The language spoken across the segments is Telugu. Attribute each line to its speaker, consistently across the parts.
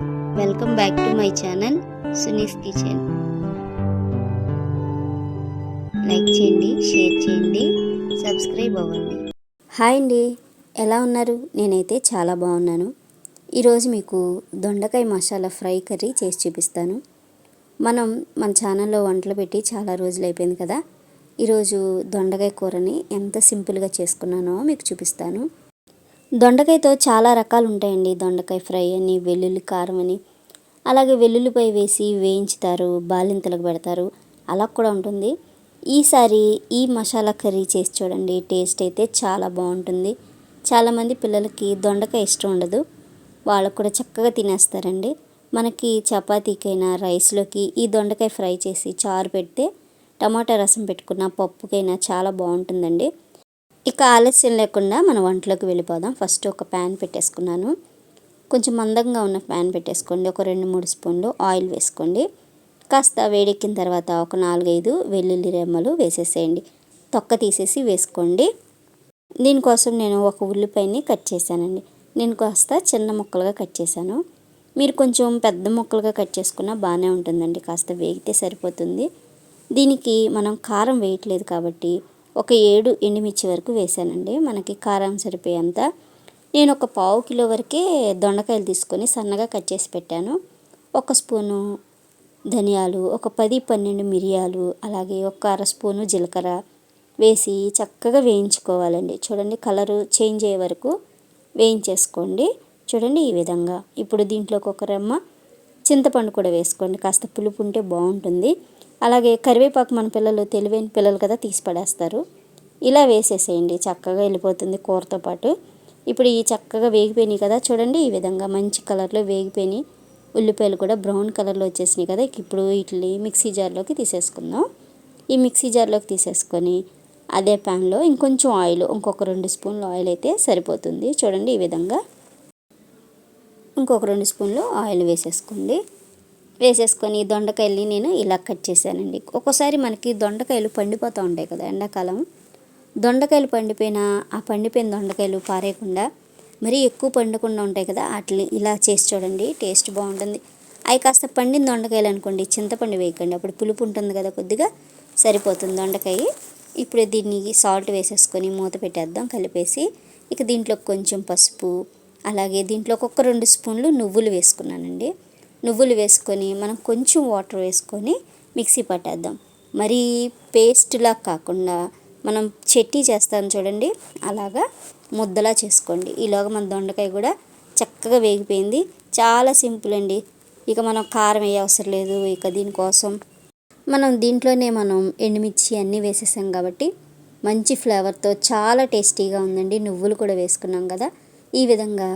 Speaker 1: Welcome back to my channel Sunis kitchen like చేయండి షేర్ చేయండి సబ్స్క్రైబ్ అవ్వండి. హాయ్ అండి ఎలా ఉన్నారు? నేనైతే చాలా బాగున్నాను. ఈరోజు మీకు దొండకాయ మసాలా ఫ్రై కర్రీ చేసి చూపిస్తాను. మనం మన ఛానల్లో వంటలు పెట్టి చాలా రోజులు అయిపోయింది కదా. ఈరోజు దొండకాయ కూరని ఎంత సింపుల్గా చేసుకున్నానో మీకు చూపిస్తాను. దొండకాయతో చాలా రకాలు ఉంటాయండి దొండకాయ ఫ్రై అని వెల్లుల్లి కారం అని. అలాగే వెల్లుల్లిపై వేసి వేయించుతారు బాలింతలకు పెడతారు. అలా కూడా ఉంటుంది. ఈసారి ఈ మసాలా కర్రీ చేసి చూడండి టేస్ట్ అయితే చాలా బాగుంటుంది. చాలామంది పిల్లలకి దొండకాయ ఇష్టం ఉండదు. వాళ్ళకు కూడా చక్కగా తినేస్తారండి. మనకి చపాతీకైనా రైస్లోకి ఈ దొండకాయ ఫ్రై చేసి చారు పెడితే టమాటా రసం పెట్టుకున్న పప్పుకైనా చాలా బాగుంటుందండి. ఇక ఆలస్యం లేకుండా మన వంటలోకి వెళ్ళిపోదాం. ఫస్ట్ ఒక ప్యాన్ పెట్టేసుకున్నాను. కొంచెం మందంగా ఉన్న ప్యాన్ పెట్టేసుకోండి. ఒక రెండు మూడు స్పూన్లు ఆయిల్ వేసుకోండి. కాస్త వేడెక్కిన తర్వాత ఒక నాలుగైదు వెల్లుల్లి రెమ్మలు వేసేసేయండి. తొక్క తీసేసి వేసుకోండి. దీనికోసం నేను ఒక ఉల్లిపాయని కట్ చేశానండి. నేను కాస్త చిన్న ముక్కలుగా కట్ చేశాను. మీరు కొంచెం పెద్ద ముక్కలుగా కట్ చేసుకున్నా బాగానే ఉంటుందండి. కాస్త వేగితే సరిపోతుంది. దీనికి మనం కారం వేయట్లేదు కాబట్టి ఒక ఏడు ఎండుమిర్చి వరకు వేసానండి మనకి కారం సరిపోయేంత. నేను ఒక పావు కిలో వరకే దొండకాయలు తీసుకొని సన్నగా కట్ చేసి పెట్టాను. ఒక స్పూను ధనియాలు ఒక పది పన్నెండు మిరియాలు అలాగే ఒక అర స్పూను జీలకర్ర వేసి చక్కగా వేయించుకోవాలండి. చూడండి కలరు చేంజ్ అయ్యే వరకు వేయించేసుకోండి. చూడండి ఈ విధంగా. ఇప్పుడు దీంట్లోకి ఒక రెమ్మ చింతపండు కూడా వేసుకోండి. కాస్త పులుపు ఉంటే బాగుంటుంది. అలాగే కరివేపాకు మన పిల్లలు తెలివైన పిల్లలు కదా తీసి పడేస్తారు. ఇలా వేసేసేయండి. చక్కగా వెళ్ళిపోతుంది కూరతో పాటు. ఇప్పుడు ఈ చక్కగా వేగిపోయినాయి కదా చూడండి ఈ విధంగా మంచి కలర్లో వేగిపోయినాయి. ఉల్లిపాయలు కూడా బ్రౌన్ కలర్లో వచ్చేసినాయి కదా ఇప్పుడు వీటిని మిక్సీ జార్లోకి తీసేసుకుందాం. ఈ మిక్సీ జార్లోకి తీసేసుకొని అదే ప్యాన్లో ఇంకొంచెం ఆయిల్ ఇంకొక రెండు స్పూన్లు ఆయిల్ అయితే సరిపోతుంది. చూడండి ఈ విధంగా ఇంకొక రెండు స్పూన్లు ఆయిల్ వేసేసుకోండి. వేసేసుకొని దొండకాయల్ని నేను ఇలా కట్ చేశానండి. ఒక్కోసారి మనకి దొండకాయలు పండిపోతూ ఉంటాయి కదా ఎండాకాలం. దొండకాయలు పండిపోయిన ఆ పండిపోయిన దొండకాయలు పారేయకుండా మరీ ఎక్కువ పండకుండా ఉంటాయి కదా వాటిని ఇలా చేసి చూడండి టేస్ట్ బాగుంటుంది. అవి కాస్త పండిన దొండకాయలు అనుకోండి చింతపండు వేయకండి. అప్పుడు పులుపు ఉంటుంది కదా కొద్దిగా సరిపోతుంది దొండకాయ. ఇప్పుడు దీన్ని సాల్ట్ వేసేసుకొని మూత పెట్టేద్దాం కలిపేసి ఇక దీంట్లో కొంచెం పసుపు అలాగే దీంట్లో ఒక రెండు స్పూన్లు నువ్వులు వేసుకున్నానండి. నువ్వులు వేసుకొని మనం కొంచెం వాటర్ వేసుకొని మిక్సీ పట్టేద్దాం. మరీ పేస్ట్లా కాకుండా మనం చట్నీ చేస్తాం చూడండి అలాగా ముద్దలా చేసుకోండి. ఈలోగా మన దొండకాయ కూడా చక్కగా వేగిపోయింది. చాలా సింపుల్ అండి. ఇక మనం కారం వేయ అవసరం లేదు. ఇక దీనికోసం మనం దీంట్లోనే మనం ఎండుమిర్చి అన్నీ వేసేసాం కాబట్టి మంచి ఫ్లేవర్తో చాలా టేస్టీగా ఉందండి. నువ్వులు కూడా వేసుకున్నాం కదా. ఈ విధంగా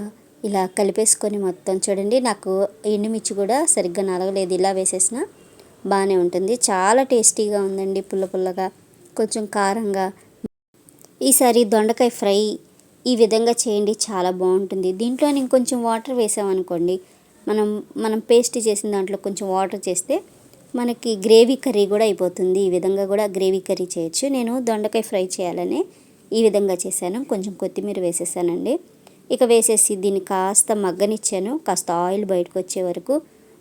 Speaker 1: ఇలా కలిపేసుకొని మొత్తం చూడండి. నాకు ఎండుమిర్చి కూడా సరిగ్గా నలగలేదు. ఇలా వేసేసిన బాగానే ఉంటుంది. చాలా టేస్టీగా ఉందండి పుల్ల పుల్లగా. కొంచెం కారంగా. ఈసారి దొండకాయ ఫ్రై ఈ విధంగా చేయండి. చాలా బాగుంటుంది. దీంట్లో ఇంకొంచెం వాటర్ వేసామనుకోండి మనం మనం పేస్ట్ చేసిన దాంట్లో కొంచెం వాటర్ చేస్తే మనకి గ్రేవీ కర్రీ కూడా అయిపోతుంది. ఈ విధంగా కూడా గ్రేవీ కర్రీ చేయొచ్చు. నేను దొండకాయ ఫ్రై చేయాలని ఈ విధంగా చేశాను. కొంచెం కొత్తిమీర వేసేసానండి. ఇక వేసేసి దీన్ని కాస్త మగ్గనిచ్చాను. కాస్త ఆయిల్ బయటకు వచ్చే వరకు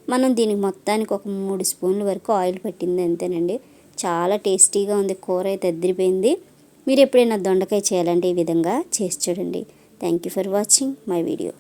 Speaker 1: మనం దీనికి మొత్తానికి ఒక మూడు స్పూన్ల వరకు ఆయిల్ పట్టింది అంతేనండి. చాలా టేస్టీగా ఉంది. కూర అయితే అద్దరిపోయింది మీరు ఎప్పుడైనా దొండకాయ చేయాలంటే ఈ విధంగా చేసి చూడండి. Thank you for watching my video